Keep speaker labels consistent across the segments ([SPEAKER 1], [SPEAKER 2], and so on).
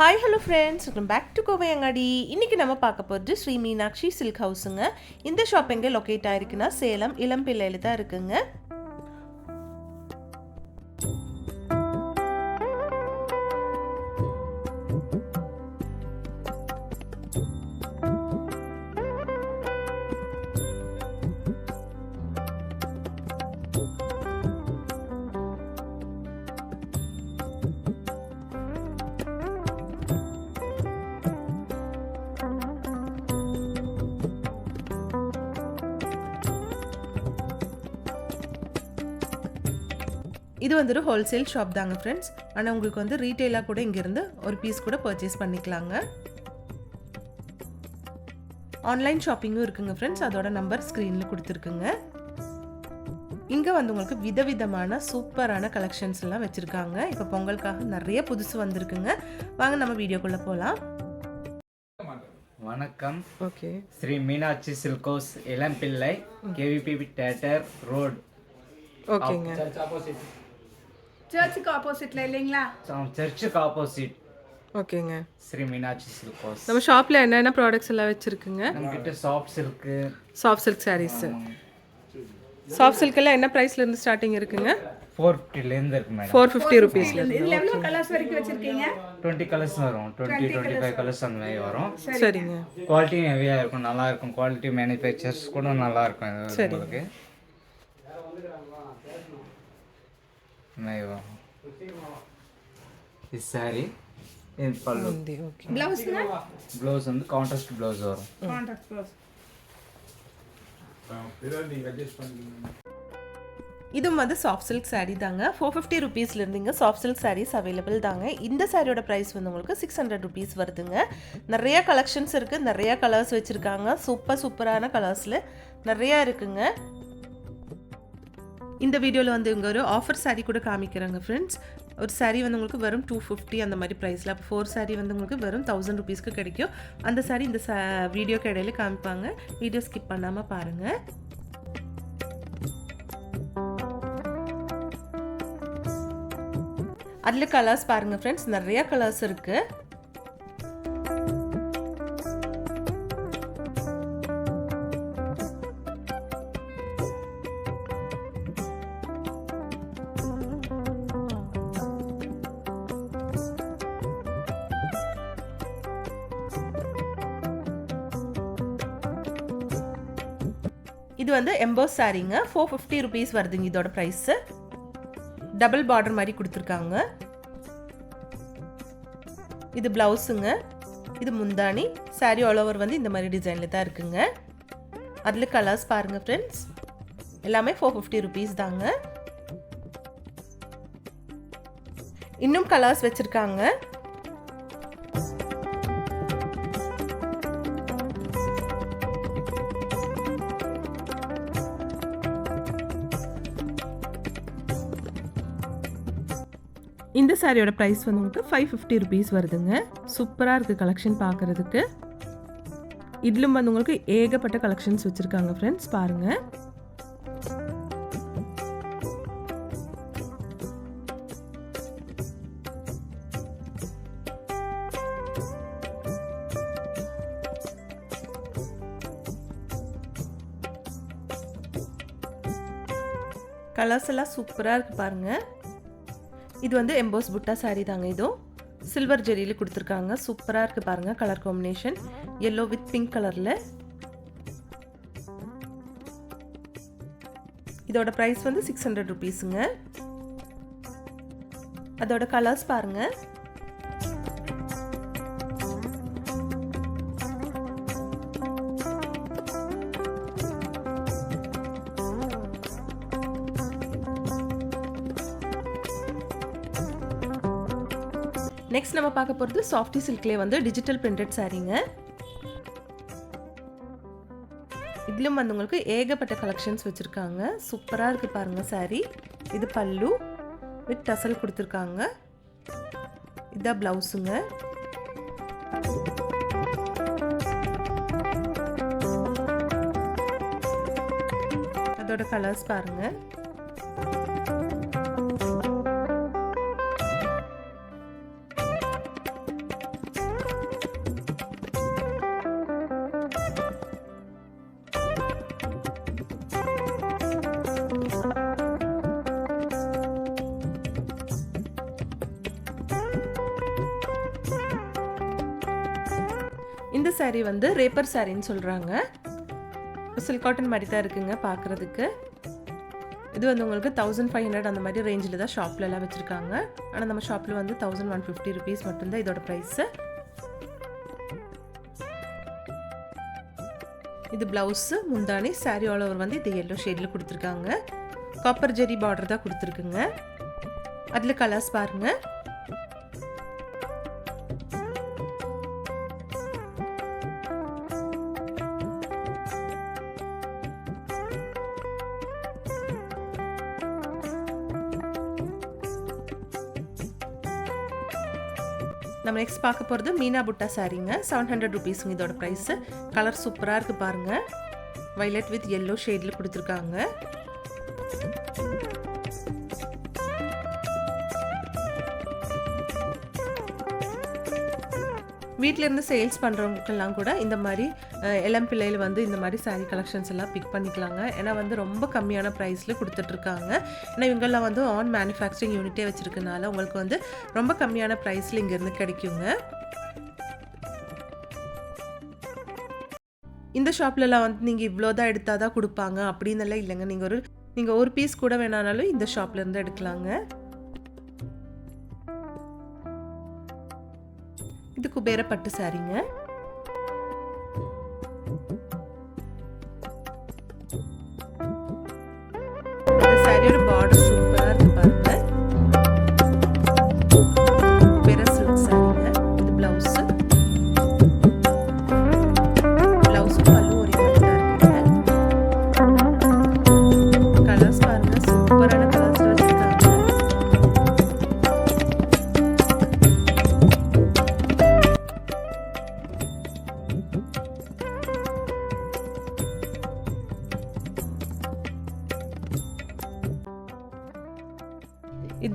[SPEAKER 1] Hi hello friends welcome back to Kovai Angadi இன்றைக்கி நம்ம பார்க்க போகிறது ஸ்ரீ மீனாட்சி சில்க் ஹவுஸுங்க. இந்த ஷாப் எங்கே லொக்கேட் ஆயிருக்குன்னா சேலம் இளம்பிள்ளையில் தான் இருக்குங்க. இது வந்து ஒரு ஹோல்சேல் ஷாப் தாங்க ஃப்ரெண்ட்ஸ் ஆனால் உங்களுக்கு வந்து ரீட்டெயிலாக கூட இங்கேருந்து ஒரு பீஸ் கூட பர்ச்சேஸ் பண்ணிக்கலாங்க. ஆன்லைன் ஷாப்பிங்கும் இருக்குங்க ஃப்ரெண்ட்ஸ் அதோட நம்பர் ஸ்க்ரீனில் கொடுத்துருக்குங்க. இங்கே வந்து உங்களுக்கு விதவிதமான சூப்பரான கலெக்ஷன்ஸ் எல்லாம் வச்சுருக்காங்க. இப்போ பொங்கலுக்காக நிறைய புதுசு வந்திருக்குங்க. வாங்க நம்ம வீடியோக்குள்ளே போகலாம்
[SPEAKER 2] வணக்கம்.
[SPEAKER 1] Okay.
[SPEAKER 2] Shri Meenakshi silks Ilampillai KVP theatre road.
[SPEAKER 1] ஓகேங்க.
[SPEAKER 3] சர்ச்சுக்கு ஆப்போசிட்ல இல்லைங்களா?
[SPEAKER 2] சர்ச்சுக்கு ஆப்போசிட்
[SPEAKER 1] ஓகேங்க.
[SPEAKER 2] ஸ்ரீ மீனாட்சி சில்கோஸ்
[SPEAKER 1] நம்ம ஷாப்பில் என்னென்ன ப்ராடக்ட்ஸ் எல்லாம் வச்சுருக்குங்க?
[SPEAKER 2] நம்மகிட்ட soft silk
[SPEAKER 1] soft silk saris soft சில்கெல்லாம் என்ன ப்ரைஸ்லேருந்து ஸ்டார்டிங் இருக்குங்க?
[SPEAKER 2] ஃபோர் ஃபிஃப்டிலேருந்து இருக்கு மேடம்
[SPEAKER 1] ஃபோர் ஃபிஃப்டி ருபீஸ்ல
[SPEAKER 3] இதுல எவ்வளவு கலர்ஸ் வரைக்கும் வச்சிருக்கீங்க?
[SPEAKER 2] டுவெண்ட்டி கலர்ஸ் வரும். டுவெண்ட்டி டுவெண்ட்டி ஃபைவ் கலர்ஸ் அந்த மாதிரி வரும்.
[SPEAKER 1] சரிங்க.
[SPEAKER 2] குவாலிட்டி ஹெவியாக இருக்கும் நல்லா இருக்கும். குவாலிட்டி மேனுஃபேக்சர்ஸ் கூட நல்லா இருக்கும். உங்களுக்கு. சாரி இது பல்லு
[SPEAKER 1] முந்தி ஓகே
[SPEAKER 3] பிளவுஸ்னா
[SPEAKER 2] ப்ளவுஸ் வந்து கான்ட்ராஸ்ட் ப்ளவுஸ் வரும்
[SPEAKER 3] கான்ட்ராக்ட் பிளவுஸ்
[SPEAKER 1] இதுவும் வந்து சாஃப்ட் சில்க் saree தாங்க ஃபோர் ஃபிஃப்டி ருபீஸ்லேருந்துங்க சாஃப்ட் சில்க் sarees அவைலபிள் தாங்க இந்த சாரியோட ப்ரைஸ் வந்து உங்களுக்கு சிக்ஸ் ஹண்ட்ரட் ருபீஸ் வருதுங்க நிறைய கலெக்ஷன்ஸ் இருக்குது நிறைய கலர்ஸ் வச்சுருக்காங்க சூப்பர் சூப்பரான கலர்ஸில் நிறையா இருக்குங்க இந்த வீடியோவில் வந்து இங்கே ஒரு ஆஃபர் சாரீ கூட காமிக்கிறாங்க ஃப்ரெண்ட்ஸ் ஒரு சாரீ வந்து உங்களுக்கு வெறும் டூ ஃபிஃப்டி அந்த மாதிரி ப்ரைஸில் அப்போ ஃபோர் சாரீ வந்து உங்களுக்கு வெறும் தௌசண்ட் ருபீஸ்க்கு கிடைக்கும். அந்த சாரீ இந்த வீடியோக்கு இடையில காமிப்பாங்க. வீடியோ ஸ்கிப் பண்ணாமல் பாருங்கள் அதில் கலர்ஸ் பாருங்கள் ஃப்ரெண்ட்ஸ் நிறையா கலர்ஸ் இருக்குது இது வந்து எம்போஸ் சாரீங்க. ஃபோர் ஃபிஃப்டி ருபீஸ் வருதுங்க இதோட ப்ரைஸு டபுள் பார்டர் மாதிரி கொடுத்துருக்காங்க. இது ப்ளவுஸுங்க இது முந்தானி saree ஆல் ஓவர் வந்து இந்த மாதிரி டிசைனில் தான் இருக்குங்க. அதில் கலர்ஸ் பாருங்கள் ஃப்ரெண்ட்ஸ் எல்லாமே ஃபோர் ஃபிஃப்டி ருபீஸ் தாங்க. இன்னும் கலர்ஸ் வச்சுருக்காங்க. இந்த சாரியோட ப்ரைஸ் வந்து உங்களுக்கு ஃபைவ் ஃபிஃப்டி ருபீஸ் வருதுங்க. சூப்பராக இருக்குது கலெக்ஷன் பார்க்குறதுக்கு இதிலும் வந்து உங்களுக்கு ஏகப்பட்ட கலெக்ஷன்ஸ் வச்சுருக்காங்க ஃப்ரெண்ட்ஸ் பாருங்கள் கலர்ஸ் எல்லாம் சூப்பராக இருக்குது பாருங்கள் இது வந்து எம்போஸ் புட்டா சாரீ தாங்க இதுவும் சில்வர் ஜெரியில் கொடுத்துருக்காங்க. சூப்பராக இருக்குது பாருங்கள் colour combination yellow with pink கலரில் இதோட ப்ரைஸ் வந்து சிக்ஸ் ஹண்ட்ரட் ருபீஸுங்க அதோட கலர்ஸ் பாருங்கள் நெக்ஸ்ட் நம்ம பார்க்க போகிறது சாஃப்டி சில்க்லேயே வந்து டிஜிட்டல் பிரிண்டட் சாரீங்க இதிலும் வந்து உங்களுக்கு ஏகப்பட்ட கலெக்ஷன்ஸ் வச்சுருக்காங்க. சூப்பராக இருக்குது பாருங்கள் saree. இது பல்லு வித் டசல் கொடுத்துருக்காங்க. இதான் ப்ளவுஸுங்க அதோட கலர்ஸ் பாருங்கள் சாரீ வந்து ரேப்பர் சாரின்னு சொல்கிறாங்க சில்க் காட்டன் மாதிரி தான் இருக்குங்க பார்க்குறதுக்கு இது வந்து உங்களுக்கு தௌசண்ட் ஃபைவ் ஹண்ட்ரட் அந்த மாதிரி ரேஞ்சில் தான் ஷாப்லலாம் எல்லாம் வச்சுருக்காங்க. ஆனால் நம்ம ஷாப்பில் வந்து தௌசண்ட் ஒன் ஃபிஃப்டி ருபீஸ் மட்டும்தான் இதோட ப்ரைஸு இது ப்ளவுஸு முந்தானி saree ஆல் ஓவர் வந்து இது எல்லோ ஷேடில் கொடுத்துருக்காங்க. காப்பர் ஜெரி பார்டர் தான் கொடுத்துருக்குங்க. அதில் கலர்ஸ் பாருங்கள் நம்ம நெக்ஸ்ட் பார்க்க போகிறது மீனா புட்டா சாரீங்க. செவன் ஹண்ட்ரட் ருபீஸுங்க இதோட ப்ரைஸு கலர் சூப்பராக இருக்குது பாருங்கள் வைலட் வித் எல்லோ ஷேடில் கொடுத்துருக்காங்க. வீட்டிலேருந்து சேல்ஸ் பண்ணுறவங்களுக்கெல்லாம் கூட இந்த மாதிரி இளம் பிள்ளையில் வந்து இந்த மாதிரி சாரீ கலெக்ஷன்ஸ் எல்லாம் பிக் பண்ணிக்கலாங்க. ஏன்னா வந்து ரொம்ப கம்மியான ப்ரைஸில் கொடுத்துட்ருக்காங்க. ஏன்னா இவங்கெல்லாம் வந்து ஆன் மேனுஃபேக்சரிங் யூனிட்டே வச்சுருக்கனால உங்களுக்கு வந்து ரொம்ப கம்மியான ப்ரைஸில் இங்கேருந்து கிடைக்குங்க. இந்த ஷாப்லலாம் வந்து நீங்கள் இவ்வளோ தான் எடுத்தால் தான் கொடுப்பாங்க. அப்படின்னு எல்லாம் இல்லைங்க. நீங்கள் ஒரு நீங்கள் ஒரு பீஸ் கூட வேணானாலும் இந்த ஷாப்லேருந்து எடுக்கலாங்க. இது குபேர பட்டு சாரீங்க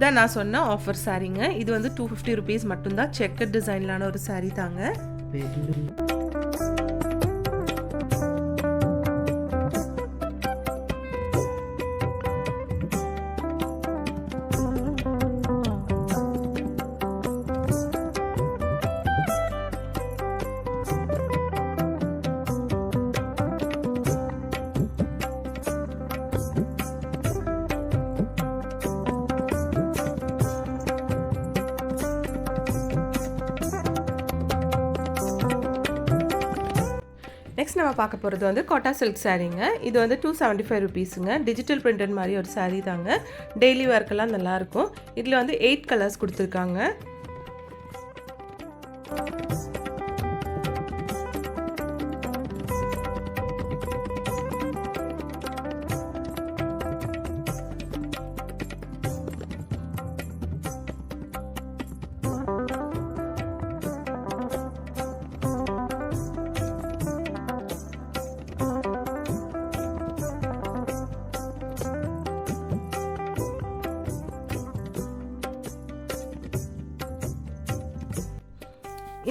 [SPEAKER 1] இதுதான் நான் சொன்ன ஆஃபர் சாரீங்க இது வந்து டூ ஃபிஃப்டி ருபீஸ் மட்டும்தான். செக்கர் டிசைன்லான ஒரு சாரீ தாங்க. நெக்ஸ்ட் நம்ம பார்க்க போகிறது வந்து கோட்டா சில்க் சாரீங்க இது வந்து டூ செவன்ட்டி ஃபைவ் ருபீஸுங்க டிஜிட்டல் பிரிண்டட் மாதிரி ஒரு சாரீ தாங்க. டெய்லி ஒர்க்கெல்லாம் நல்லாயிருக்கும் இதில் வந்து எயிட் கலர்ஸ் கொடுத்துருக்காங்க.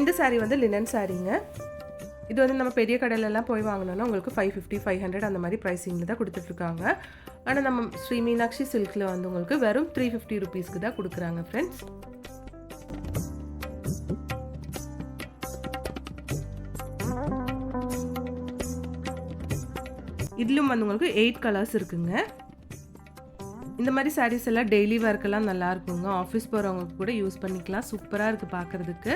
[SPEAKER 1] இந்த சாரீ வந்து லினன் சாரீங்க இது வந்து நம்ம பெரிய கடையிலலாம் போய் வாங்கினோம்னா உங்களுக்கு ஃபைவ் ஃபிஃப்டி ஃபைவ் ஹண்ட்ரட் அந்த மாதிரி ப்ரைஸிங்கில் தான் கொடுத்துட்ருக்காங்க. ஆனால் நம்ம ஸ்ரீ மீனாட்சி சில்கில் வந்து உங்களுக்கு வெறும் த்ரீ ஃபிஃப்டி ருபீஸ்க்கு தான் கொடுக்குறாங்க ஃப்ரெண்ட்ஸ் இதிலும் வந்து உங்களுக்கு எயிட் கலர்ஸ் இருக்குங்க. இந்த மாதிரி சாரீஸ் எல்லாம் டெய்லி ஒர்க்கெல்லாம் நல்லா இருக்குங்க. ஆஃபீஸ் போகிறவங்க கூட யூஸ் பண்ணிக்கலாம். சூப்பராக இருக்குது பார்க்குறதுக்கு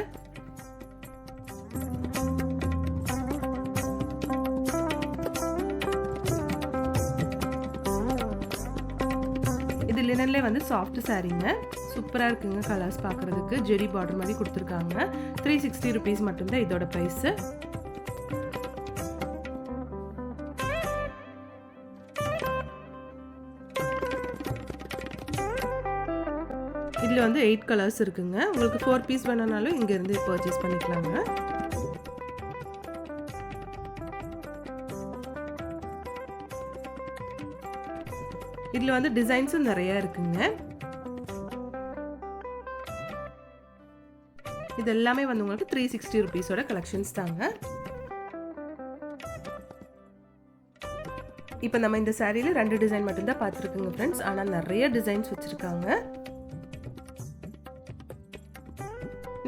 [SPEAKER 1] லினன்ல வந்து சாஃப்ட் சாரீங்க சூப்பராக இருக்குங்க கலர்ஸ் பார்க்குறதுக்கு ஜெரி பார்டர் மாதிரி கொடுத்துருக்காங்க. த்ரீ சிக்ஸ்டி ருபீஸ் மட்டும்தான் இதோட ப்ரைஸு இதில் வந்து எயிட் கலர்ஸ் இருக்குங்க. உங்களுக்கு ஃபோர் பீஸ் வேணுனாலும் இங்கேருந்து பர்ச்சேஸ் பண்ணிக்கலாங்க. இதில் வந்து டிசைன்ஸும் நிறையா இருக்குங்க. இது எல்லாமே வந்து உங்களுக்கு த்ரீ சிக்ஸ்டி ருபீஸோட கலெக்ஷன்ஸ் தாங்க. இப்போ நம்ம இந்த சாரியில் ரெண்டு டிசைன் மட்டும்தான் பார்த்துருக்குங்க ஃப்ரெண்ட்ஸ் ஆனால் நிறைய டிசைன்ஸ் வச்சுருக்காங்க.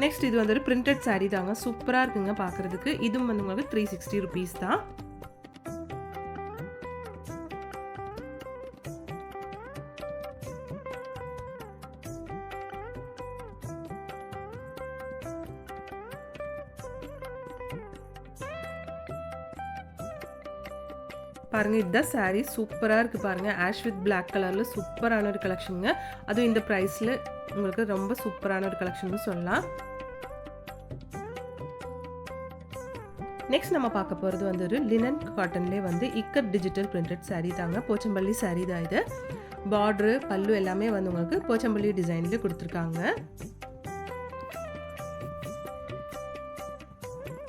[SPEAKER 1] நெக்ஸ்ட் இது வந்து ஒரு பிரிண்டட் saree தாங்க. சூப்பராக இருக்குங்க பார்க்குறதுக்கு இதுவும் வந்து உங்களுக்கு த்ரீ சிக்ஸ்டி ருபீஸ் தான். பாருங்கள் இதுதான் சாரீ சூப்பராக இருக்குது பாருங்கள் ஆஷ் வித் பிளாக் கலரில் சூப்பரான ஒரு கலெக்ஷனுங்க அதுவும் இந்த ப்ரைஸில் உங்களுக்கு ரொம்ப சூப்பரான ஒரு கலெக்ஷன் சொல்லலாம். நெக்ஸ்ட் நம்ம பார்க்க போகிறது வந்து ஒரு லினன் காட்டன்லேயே வந்து இக்கட் டிஜிட்டல் பிரிண்டட் சாரீ தாங்க. போச்சம்பள்ளி சாரீ தான் இது. பார்ட்ரு பல்லு எல்லாமே வந்து உங்களுக்கு போச்சம்பள்ளி டிசைனில் கொடுத்துருக்காங்க.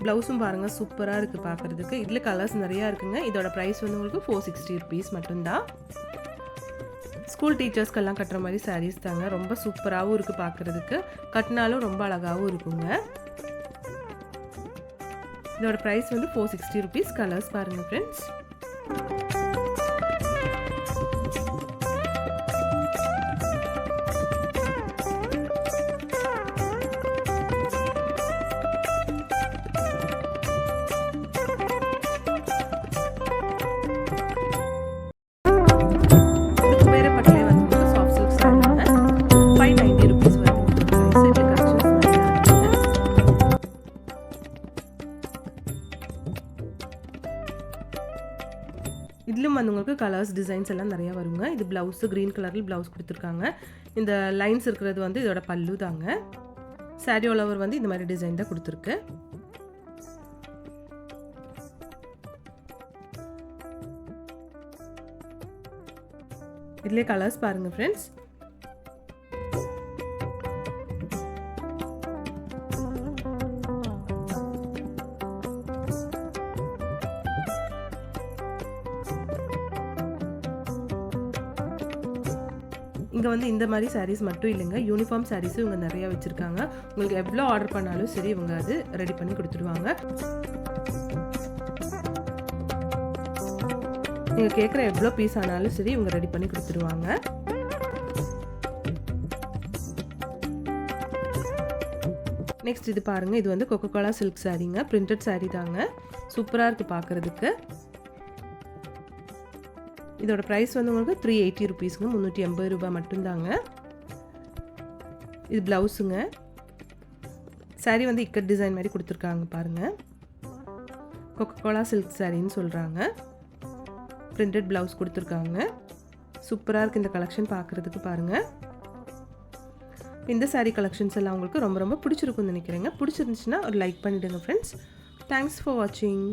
[SPEAKER 1] ப்ளவுஸும் பாருங்கள் சூப்பராக இருக்குது பார்க்குறதுக்கு இதில் கலர்ஸ் நிறையா இருக்குங்க. இதோட ப்ரைஸ் வந்து உங்களுக்கு ஃபோர் சிக்ஸ்டி ருபீஸ் மட்டும்தான். ஸ்கூல் டீச்சர்ஸ்க்கெல்லாம் கட்டுற மாதிரி சாரீஸ் தாங்க. ரொம்ப சூப்பராகவும் இருக்குது பார்க்குறதுக்கு கட்டினாலும் ரொம்ப அழகாகவும் இருக்குங்க. இதோட ப்ரைஸ் வந்து ஃபோர் சிக்ஸ்டி ருபீஸ் கலர்ஸ் பாருங்கள் ஃப்ரெண்ட்ஸ் உங்களுக்கு கலர்ஸ் டிசைன்ஸ் எல்லாம் நிறையா வருங்க. இது ப்ளவுஸு க்ரீன் கலரில் ப்ளவுஸ் கொடுத்துருக்காங்க. இந்த லைன்ஸ் இருக்கிறது வந்து இதோட பல்லு தாங்க. சாரி ஓலவர் வந்து இந்த மாதிரி டிசைன் தான் கொடுத்துருக்கு. இதிலே கலர்ஸ் பாருங்கள் ஃப்ரெண்ட்ஸ் இங்கே வந்து இந்த மாதிரி சாரீஸ் மட்டும் இல்லைங்க. யூனிஃபார்ம் சாரீஸும் இவங்க நிறையா வச்சுருக்காங்க. உங்களுக்கு எவ்வளோ ஆர்டர் பண்ணாலும் சரி இவங்க அது ரெடி பண்ணி கொடுத்துருவாங்க. நீங்கள் கேட்குற எவ்வளோ பீஸ் ஆனாலும் சரி இவங்க ரெடி பண்ணி கொடுத்துருவாங்க. நெக்ஸ்ட் இது பாருங்கள் இது வந்து கொக்கோ கோலா சில்க் சாரீங்க பிரிண்டட் saree தாங்க சூப்பராக இருக்குது பார்க்குறதுக்கு இதோட ப்ரைஸ் வந்து உங்களுக்கு த்ரீ எயிட்டி ருபீஸுங்க முந்நூற்றி எண்பது ரூபாய் மட்டும்தாங்க. இது ப்ளவுஸுங்க saree வந்து இக்கட் டிசைன் மாதிரி கொடுத்துருக்காங்க பாருங்கள் கொக்கோ கோலா சில்க் சாரின்னு சொல்கிறாங்க பிரிண்டட் ப்ளவுஸ் கொடுத்துருக்காங்க. சூப்பராக இருக்குது இந்த கலெக்ஷன் பார்க்குறதுக்கு பாருங்கள் இந்த சாரீ கலெக்ஷன்ஸ் எல்லாம் உங்களுக்கு ரொம்ப ரொம்ப பிடிச்சிருக்குன்னு நினைக்கிறேங்க. பிடிச்சிருந்துச்சுன்னா ஒரு லைக் பண்ணிவிடுங்க ஃப்ரெண்ட்ஸ் தேங்க்ஸ் ஃபார் வாட்சிங்